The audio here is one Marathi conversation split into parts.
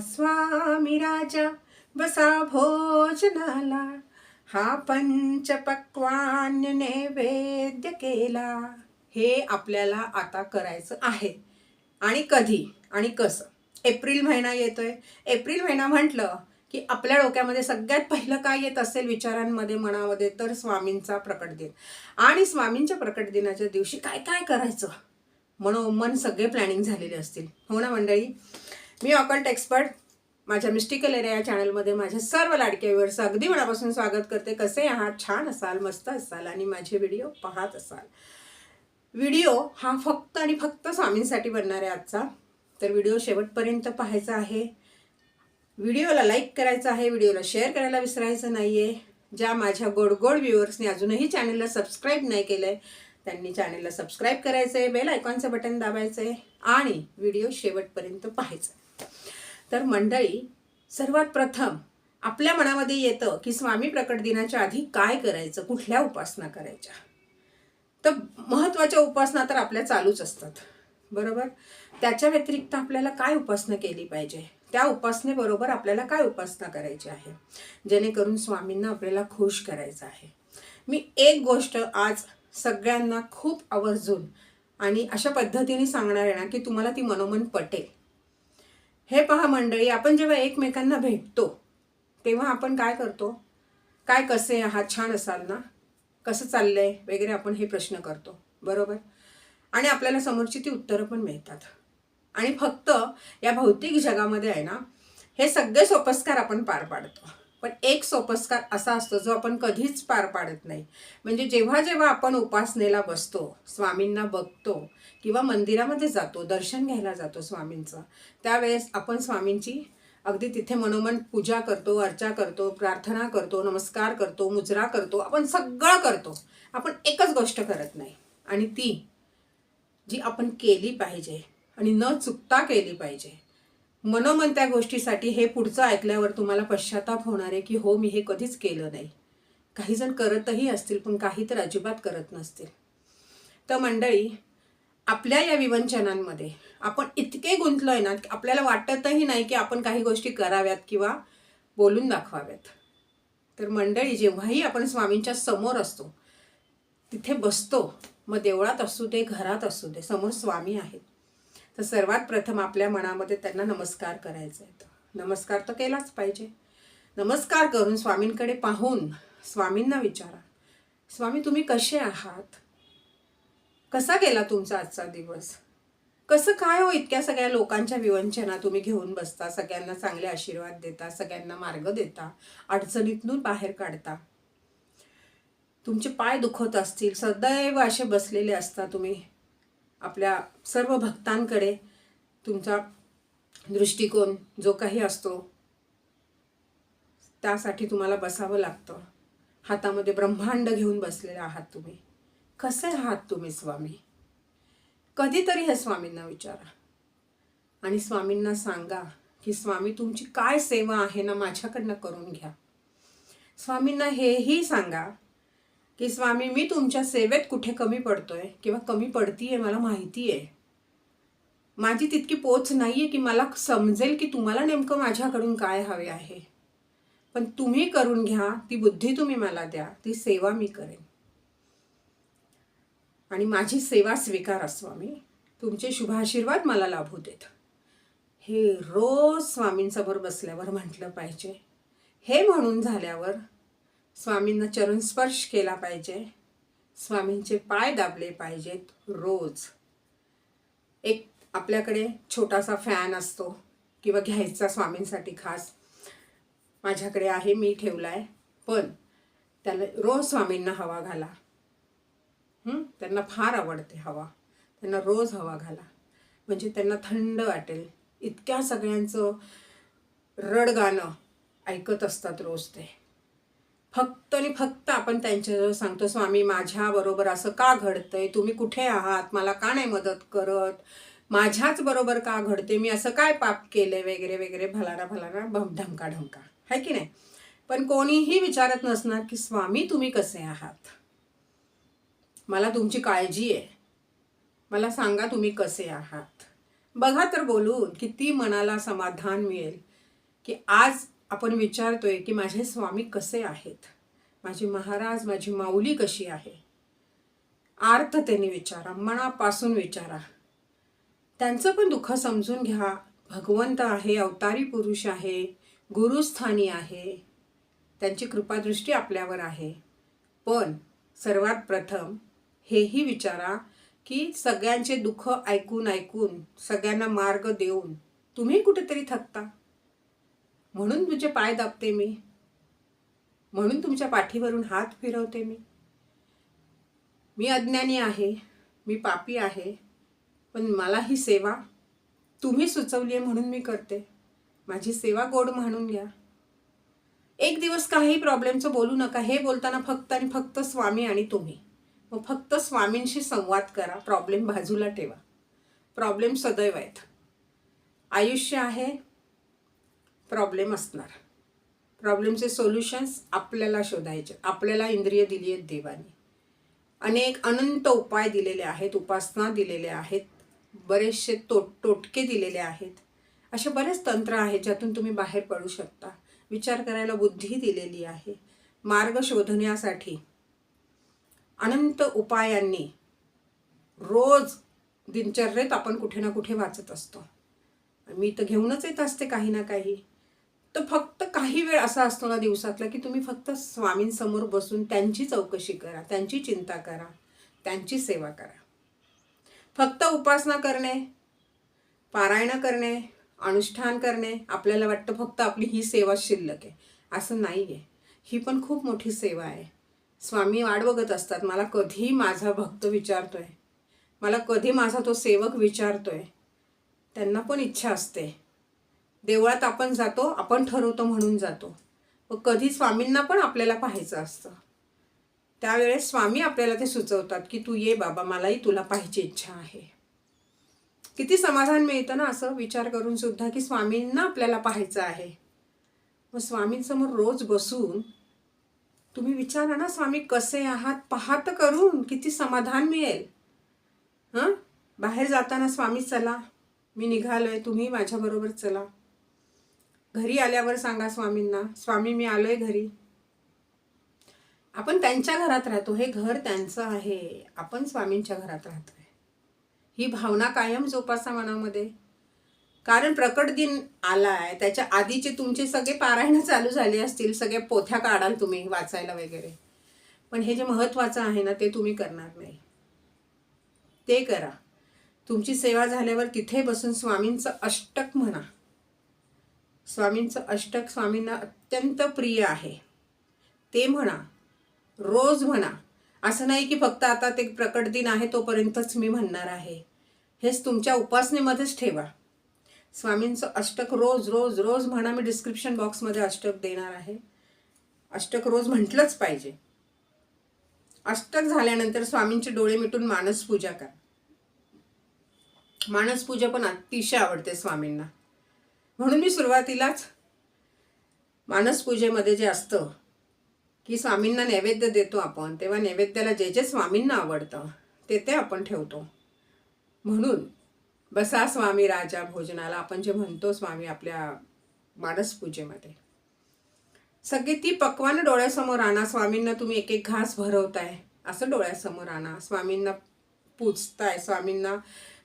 स्वामी राजा बसा भोजनाला. हा पंचपक्वान्य नैवेद्य केला. हे आपल्याला आता करायचं आहे. आणि कधी? आणि कसं? एप्रिल महिना येतोय. एप्रिल महिना म्हटलं की आपल्या डोक्यामध्ये सगळ्यात पहिलं काय येत असेल विचारांमध्ये मनामध्ये तर स्वामींचा प्रकट दिन. आणि स्वामींच्या प्रकट दिनाच्या दिवशी काय काय करायचं मनोमन सगळे प्लॅनिंग झालेले असतील. हो ना मंडळी? मी ऑकल्ट एक्सपर्ट माझ्या मिस्टिकल एरिया या चॅनलमध्ये माझ्या सर्व लाडक्या व्ह्युअर्स अगदी मनापासून स्वागत करते. कसे आहात? छान असाल मस्त असाल आणि माझे व्हिडिओ पाहत असाल. व्हिडिओ हा फक्त आणि फक्त स्वामींसाठी बनणार आहे आजचा. तर व्हिडिओ शेवटपर्यंत पाहायचा आहे. व्हिडिओला लाईक करायचं आहे व्हिडिओला शेअर करायला विसरायचं नाही आहे ज्या माझ्या गोड गोड व्ह्युअर्सने अजूनही चॅनलला सबस्क्राईब नाही केलं आहे त्यांनी चॅनलला सबस्क्राईब करायचं आहे बेल आयकॉनचं बटन दाबायचं आहे आणि व्हिडिओ शेवटपर्यंत पाहायचा आहे तर मंडळी सर्वात प्रथम आपल्या मनामध्ये येतं की स्वामी प्रकट दिनाच्या आधी काय करायचं कुठल्या उपासना करायच्या? तर महत्त्वाच्या उपासना तर आपल्या चालूच असतात बरोबर? त्याच्या व्यतिरिक्त आपल्याला काय उपासना केली पाहिजे? त्या उपासनेबरोबर आपल्याला काय उपासना करायची आहे? जेणेकरून स्वामींना आपल्याला खुश करायचं आहे. मी एक गोष्ट आज सगळ्यांना खूप आवर्जून आणि अशा पद्धतीने सांगणार आहे ना की तुम्हाला ती मनोमन पटेल. हे पहा मंडळी आपण जेव्हा एकमेकांना भेटतो तेव्हा आपण काय करतो? काय कसे आहात? छान असाल ना? कसं चाललंय? वगैरे आपण हे प्रश्न करतो. बरोबर? आणि आपल्याला समोरची ती उत्तरं पण मिळतात. आणि फक्त या भौतिक जगामध्ये आहे ना हे सगळे सोपस्कार आपण पार पाडतो. पण एक सोपस्कार असा असतो जो आपण कधीच पार पाडत नाही. म्हणजे जेव्हा जेव्हा आपण उपासनेला बसतो स्वामींना बघतो किंवा मंदिरामध्ये जातो दर्शन घ्यायला जातो स्वामींचं त्यावेळेस आपण स्वामींची अगदी तिथे मनोमन पूजा करतो अर्चा करतो प्रार्थना करतो नमस्कार करतो मुजरा करतो आपण सगळं करतो. आपण एकच गोष्ट करत नाही. आणि ती जी आपण केली पाहिजे आणि न चुकता केली पाहिजे मनोमन त्या गोष्टीसाठी हे पुढचं ऐकल्यावर तुम्हाला पश्चाताप होणार आहे की हो मी हे कधीच केलं नाही. काही जण करतही असतील पण काही तर अजिबात करत नसतील. तर मंडळी आपल्या या विवंचनांमध्ये आपण इतके गुंतलो आहे ना की आपल्याला वाटतही नाही की आपण काही गोष्टी कराव्यात किंवा बोलून दाखवाव्यात. तर मंडळी जेव्हाही आपण स्वामींच्या समोर असतो तिथे बसतो. मग देवळात असू दे घरात असू दे समोर स्वामी आहेत. तर सर्वात प्रथम आपल्या मनामध्ये त्यांना नमस्कार करायचा आहे. नमस्कार तर केलाच पाहिजे. नमस्कार करून स्वामींकडे पाहून स्वामींना विचारा. स्वामी तुम्ही कसे आहात? कसा गेला तुमचा आजचा दिवस? कसं काय हो इतक्या सगळ्या लोकांच्या विवंचना? तुम्ही घेऊन बसता सगळ्यांना चांगले आशीर्वाद देता सगळ्यांना मार्ग देता अडचणीतून बाहेर काढता. तुमचे पाय दुखत असतील सदैव असे बसलेले असता तुम्ही. आपल्या सर्व भक्तांकडे तुमचा दृष्टिकोन जो काही असतो त्यासाठी तुम्हाला बसावं लागतं. हातामध्ये ब्रह्मांड घेऊन बसलेले आहात तुम्ही. कसे आहात तुम्ही स्वामी? कधीतरी हे स्वामींना विचारा. आणि स्वामींना सांगा की स्वामी तुमची काय सेवा आहे ना माझ्याकडनं करून घ्या. स्वामींना हेही सांगा की स्वामी मी तुमच्या सेवेत कुठे कमी पडतोय किंवा कमी पडती आहे मला माहिती आहे माझी तितकी पोच नाही आहे की मला समजेल की तुम्हाला नेमकं माझ्याकडून काय हवे आहे. पण तुम्ही करून घ्या ती बुद्धी तुम्ही मला द्या ती सेवा मी करेन. आणि माझी सेवा स्वीकारा स्वामी तुमचे शुभाशीर्वाद मला लाभू देत. हे रोज स्वामींसमोर बसल्यावर म्हटलं पाहिजे. हे म्हणून झाल्यावर स्वामींना चरण स्पर्श केला पाहिजे. स्वामींचे पाय दाबले पाहिजेत रोज. एक आपल्याकडे छोटासा फॅन असतो किंवा घ्यायचा स्वामींसाठी खास. माझ्याकडे आहे मी ठेवला आहे पण त्याला रोज स्वामींना हवा घाला. त्यांना फार आवडते हवा. त्यांना रोज हवा घाला. म्हणजे त्यांना थंड वाटेल. इतक्या सगळ्यांचं रडगाणं ऐकत असतात रोज ते. फक्त आणि फक्त आपण त्यांच्याजवळ सांगतो स्वामी माझ्याबरोबर असं का घडतंय? तुम्ही कुठे आहात? मला का नाही मदत करत? माझ्याच बरोबर का घडते मी असं काय पाप केलंय? वगैरे वगैरे भलाना भलाना भम ढमका ढमका आहे की नाही? पण कोणीही विचारत नसणार की स्वामी तुम्ही कसे आहात? मला तुमची काळजी आहे. मला सांगा तुम्ही कसे आहात? बघा तर बोलून किती मनाला समाधान मिळेल की आज आपण विचारतोय की माझे स्वामी कसे आहेत? माझी महाराज माझी माऊली कशी आहे? आर्थतेने विचारा मनापासून विचारा. त्यांचं पण दुःख समजून घ्या. भगवंत आहे अवतारी पुरुष आहे गुरुस्थानी आहे. त्यांची कृपादृष्टी आपल्यावर आहे. पण सर्वात प्रथम हेही विचारा की सगळ्यांचे दुःख ऐकून ऐकून सगळ्यांना मार्ग देऊन तुम्ही कुठेतरी थकता. म्हणून तुझे पाय दाबते मी. म्हणून तुमच्या पाठीवरून हात फिरवते मी. मी अज्ञानी आहे मी पापी आहे पण मला ही सेवा तुम्ही सुचवली आहे म्हणून मी करते. माझी सेवा गोड म्हणून घ्या. एक दिवस काही प्रॉब्लेमचं बोलू नका. हे बोलताना फक्त आणि फक्त स्वामी आणि तुम्ही. मग फक्त स्वामींशी संवाद करा. प्रॉब्लेम बाजूला ठेवा. प्रॉब्लेम सदैव आहेत. आयुष्य आहे प्रॉब्लेम असणार. प्रॉब्लेमचे सोल्युशन्स आपल्याला शोधायचे आपल्याला इंद्रिय दिली आहेत देवाने. अनेक अनंत उपाय दिलेले आहेत उपासना दिलेल्या आहेत बरेचसे तो टोटके दिलेले आहेत. असे बरेच तंत्र आहेत ज्यातून तुम्ही बाहेर पडू शकता. विचार करायला बुद्धी दिलेली आहे. मार्ग शोधण्यासाठी अनंत उपायांनी रोज दिनचर्येत आपण कुठे ना कुठे वाचत असतो. मी तर घेऊनच येत असते काही ना काही. तर फक्त काही वेळ असा असतो ना दिवसातला की तुम्ही फक्त स्वामींसमोर बसून त्यांची चौकशी करा त्यांची चिंता करा त्यांची सेवा करा. फक्त उपासना करणे पारायणं करणे अनुष्ठान करणे आपल्याला वाटतं फक्त आपली ही सेवा शिल्लक आहे. असं नाही आहे ही पण खूप मोठी सेवा आहे. स्वामी वाट बघत असतात मला कधी माझा भक्त विचारतोय? मला कधी माझा तो सेवक विचारतोय? त्यांना पण इच्छा असते. देवळात आपण जातो आपण ठरवतो म्हणून जातो. व कधी स्वामींना पण आपल्याला पाहायचं असतं. त्यावेळेस स्वामी आपल्याला ते सुचवतात की तू ये बाबा मलाही तुला पाहायची इच्छा आहे. किती समाधान मिळतं ना असं विचार करून सुद्धा की स्वामींना आपल्याला पाहायचं आहे. मग स्वामींसमोर रोज बसून तुम्ही विचारा ना स्वामी कसे आहात? पाहत करून किती समाधान मिळेल. हां? बाहेर जाताना स्वामी चला. मी निघालो आहे तुम्ही माझ्याबरोबर चला. घरी आल्यावर सांगा स्वामींना स्वामी मी आलोय घरी. आपण त्यांच्या घरात राहतो हे घर त्यांचं आहे आपण स्वामींच्या घरात राहतोय. ही भावना कायम जोपासा मनामध्ये. कारण प्रकट दिन आलाय त्याच्या आधीचे तुमचे सगळे पारायण चालू झाले असतील सगळे पोथ्या काढाल तुम्ही वाचायला वगैरे. पण हे जे महत्त्वाचं आहे ना ते तुम्ही करणार नाही. ते करा. तुमची सेवा झाल्यावर तिथे बसून स्वामींचं अष्टक म्हणा. स्वामींचं अष्टक स्वामींना अत्यंत प्रिय आहे. ते म्हणा रोज म्हणा असं नाही की फक्त आता ते प्रकट दिन आहे तोपर्यंतच मी म्हणणार आहे. हेच तुमच्या उपासनेमध्येच ठेवा. स्वामींचं अष्टक रोज रोज रोज म्हणा मी डिस्क्रिप्शन बॉक्समध्ये अष्टक देणार आहे. अष्टक रोज म्हटलंच पाहिजे. अष्टक झाल्यानंतर स्वामींचे डोळे मिटून मानसपूजा करा. मानसपूजा पण अतिशय आवडते स्वामींना. म्हणून मी सुरुवातीलाच मानसपूजेमध्ये जे असतं की स्वामींना नैवेद्य देतो आपण तेव्हा नैवेद्याला जे जे स्वामींना आवडतं ते ते आपण ठेवतो. म्हणून बसा स्वामी राजा भोजनाला आपण जे म्हणतो स्वामी आपल्या मानसपूजेमध्ये. सगळी ती पक्वानं डोळ्यासमोर आणा स्वामींना तुम्ही एक एक घास भरवताय असं डोळ्यासमोर आणा. स्वामींना पूजताय स्वामींना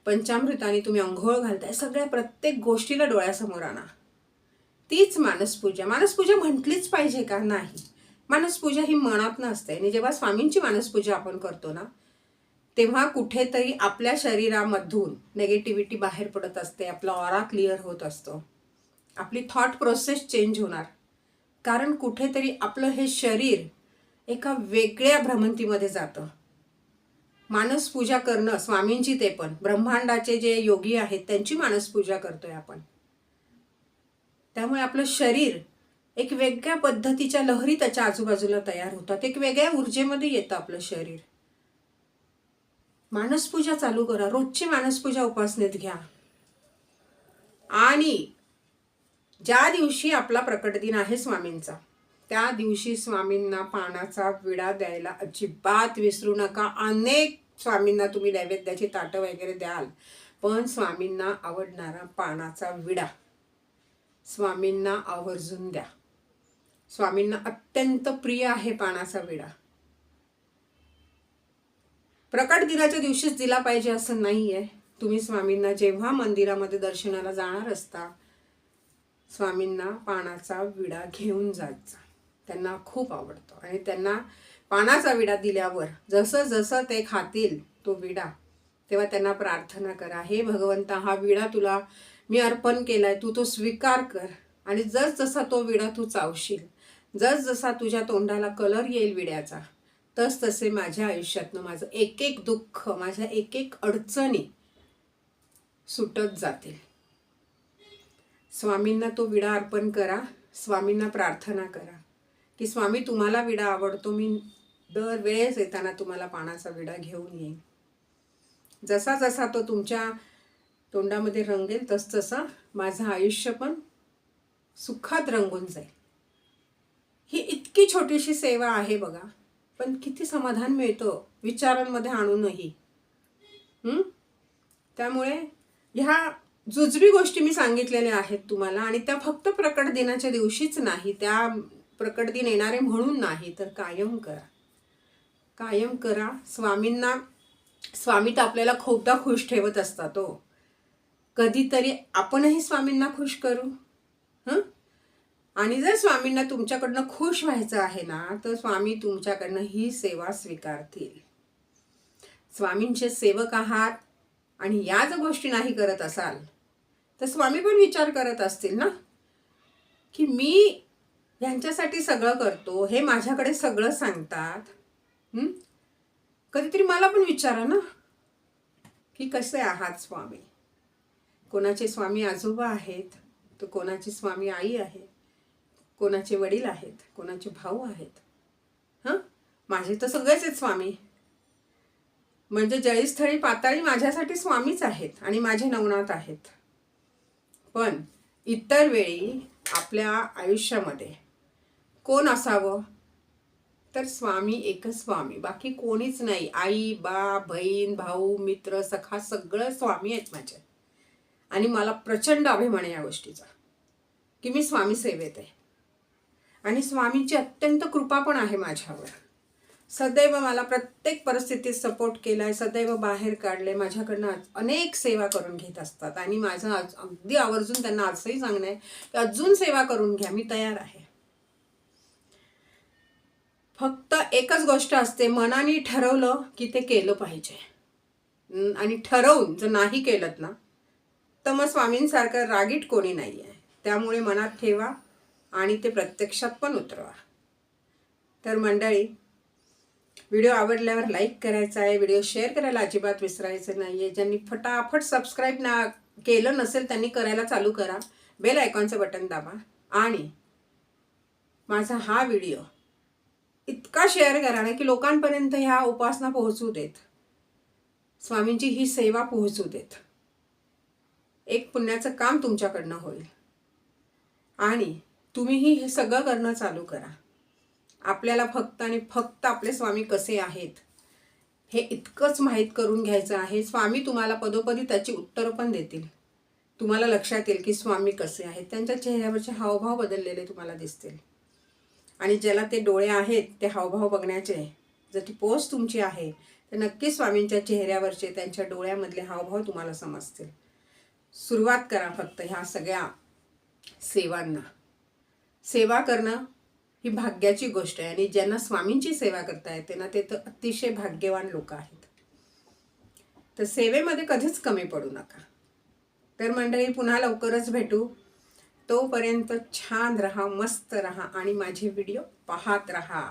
पंचामृताने तुम्ही अंघोळ घालताय सगळ्या प्रत्येक गोष्टीला डोळ्यासमोर आणा. तीच मानसपूजा. मानसपूजा म्हटलीच पाहिजे का? नाही. मानसपूजा ही मनातनं असते आणि जेव्हा स्वामींची मानसपूजा आपण करतो ना तेव्हा कुठेतरी आपल्या शरीरामधून नेगेटिव्हिटी बाहेर पडत असते आपला ऑरा क्लिअर होत असतो. आपली थॉट प्रोसेस चेंज होणार. कारण कुठेतरी आपलं हे शरीर एका वेगळ्या भ्रमंतीमध्ये जातं. मानसपूजा करणं स्वामींची ते पण. ब्रह्मांडाचे जे योगी आहेत त्यांची मानसपूजा करतोय आपण. त्यामुळे आपलं शरीर एक वेगळ्या पद्धतीच्या लहरी त्याच्या आजूबाजूला तयार होतात. एक वेगळ्या ऊर्जेमध्ये येतं आपलं शरीर. मानसपूजा चालू करा. रोजची मानसपूजा उपासनेत घ्या. आणि ज्या दिवशी आपला प्रकट दिन आहे स्वामींचा त्या दिवशी स्वामींना पानाचा विडा द्यायला अजिबात विसरू नका. अनेक स्वामींना तुम्ही नैवेद्याची ताटं वगैरे द्याल पण स्वामींना आवडणारा पानाचा विडा स्वामींना आवर्जून द्या. स्वामींना अत्यंत प्रिय आहे पानाचा विडा. प्रकट दिनाच्या दिवशीच दिला पाहिजे असं नाही आहे तुम्ही स्वामींना जेव्हा मंदिरामध्ये दर्शनाला जाणार असता स्वामींना पानाचा विडा घेऊन जायचा. त्यांना खूप आवडतो आणि त्यांना पानाचा विडा दिल्यावर जसं जसं ते खातील तो विडा. तेव्हा त्यांना प्रार्थना करा हे भगवंता हा विडा तुला मी अर्पण केलाय तू तो स्वीकार कर आणि जस जसा तो विडा तू चावशील जस जसा तुझ्या तोंडाला कलर येईल विड्याचा तस तसे माझ्या आयुष्यातनं माझं एक एक दुःख माझ्या एक एक अडचणी सुटत जातील. स्वामींना तो विडा अर्पण करा स्वामींना प्रार्थना करा की स्वामी तुम्हाला विडा आवडतो मी दर वेळेस येताना तुम्हाला पानाचा विडा घेऊन येईन. जसा जसा तो तुमच्या तोंडामध्ये रंगेल तसतसा माझं आयुष्य पण सुखात रंगून जाईल. ही इतकी छोटीशी सेवा आहे बघा पण किती समाधान मिळतं विचारांमध्ये आणूनही. त्यामुळे ह्या जुजबी गोष्टी मी सांगितलेल्या आहेत तुम्हाला आणि त्या फक्त प्रकट दिनाच्या दिवशीच नाही त्या प्रकट दिन येणारे म्हणून नाही तर कायम करा. कायम करा. स्वामींना स्वामी तर आपल्याला खूपदा खुश ठेवत असतात हो. कधीतरी आपणही स्वामींना खुश करू. हं? आणि जर स्वामींना तुमच्याकडनं खुश व्हायचं आहे ना तर स्वामी तुमच्याकडनं ही सेवा स्वीकारतील. स्वामींचे सेवक आहात आणि या जर गोष्टी नाही करत असाल तर स्वामी पण विचार करत असतील ना? की मी यांच्यासाठी सगळं करतो हे माझ्याकडे सगळं सांगतात. कधीतरी मला पण विचारा ना. की कसे आहात स्वामी? कोणाचे स्वामी आजोबा आहेत तर कोणाची स्वामी आई आहे कोणाचे वडील आहेत कोणाचे भाऊ आहेत? हां? माझे तर सगळेच आहेत स्वामी. म्हणजे जळीस्थळी पाताळी माझ्यासाठी स्वामीच आहेत आणि माझे नवनाथ आहेत. पण इतर वेळी आपल्या आयुष्यामध्ये कोण असावं? तर स्वामी एकच स्वामी. बाकी कोणीच नाही. आई बा बहीण भाऊ मित्र सखा सगळं स्वामी आहेत माझे. आणि मला प्रचंड अभिमान आहे या गोष्टीचा. की मी स्वामी सेवेत आहे. आणि स्वामींची अत्यंत कृपा पण आहे माझ्यावर. सदैव मला प्रत्येक परिस्थितीत सपोर्ट केला आहे सदैव बाहेर काढले माझ्याकडनं अनेक सेवा करून घेत असतात. आणि माझं आज अगदी आवर्जून त्यांना असंही सांगणं आहे की अजून सेवा करून घ्या. मी तयार आहे. फक्त एकच गोष्ट असते मनाने ठरवलं की ते केलं पाहिजे. आणि ठरवून जर नाही केलं ना तर मग स्वामींसारखं रागीट कोणी नाही आहे त्यामुळे मनात ठेवा आणि ते प्रत्यक्षात पण उतरवा. तर मंडळी व्हिडिओ आवडल्यावर लाईक करायचा आहे व्हिडिओ शेअर करायला अजिबात विसरायचं नाही आहे ज्यांनी फटाफट सबस्क्राईब ना केलं नसेल त्यांनी करायला चालू करा. बेल आयकॉनचं बटन दाबा. आणि माझा हा व्हिडिओ इतका शेअर करा ना की लोकांपर्यंत ह्या उपासना पोहोचू देत. स्वामींची ही सेवा पोहोचू देत. एक पुण्याचं काम तुमच्याकडनं होईल. आणि तुम्हीही हे सगळं करणं चालू करा. आपल्याला फक्त आणि फक्त आपले स्वामी कसे आहेत हे इतकंच माहीत करून घ्यायचं आहे. स्वामी तुम्हाला पदोपदी त्याची उत्तरं पण देतील. तुम्हाला लक्षात येईल की स्वामी कसे आहेत. त्यांच्या चेहऱ्यावरचे हावभाव बदललेले तुम्हाला दिसतील. आणि ज्याला ते डोळे आहेत ते हावभाव बघण्याचे जर ती पोस्ट तुमची आहे तर नक्की स्वामींच्या चेहऱ्यावरचे त्यांच्या डोळ्यामधले हावभाव तुम्हाला समजतील. सुरुवात करा फक्त ह्या सगळ्या सेवांना. सेवा करणं ही भाग्याची गोष्ट आहे आणि ज्यांना स्वामींची सेवा करता येते ना ते तर अतिशय भाग्यवान लोक आहेत. तर सेवेमध्ये कधीच कमी पडू नका. तर मंडळी पुन्हा लवकरच भेटू. तोपर्यंत छान रहा मस्त रहा आणि माझे व्हिडिओ पाहत रहा.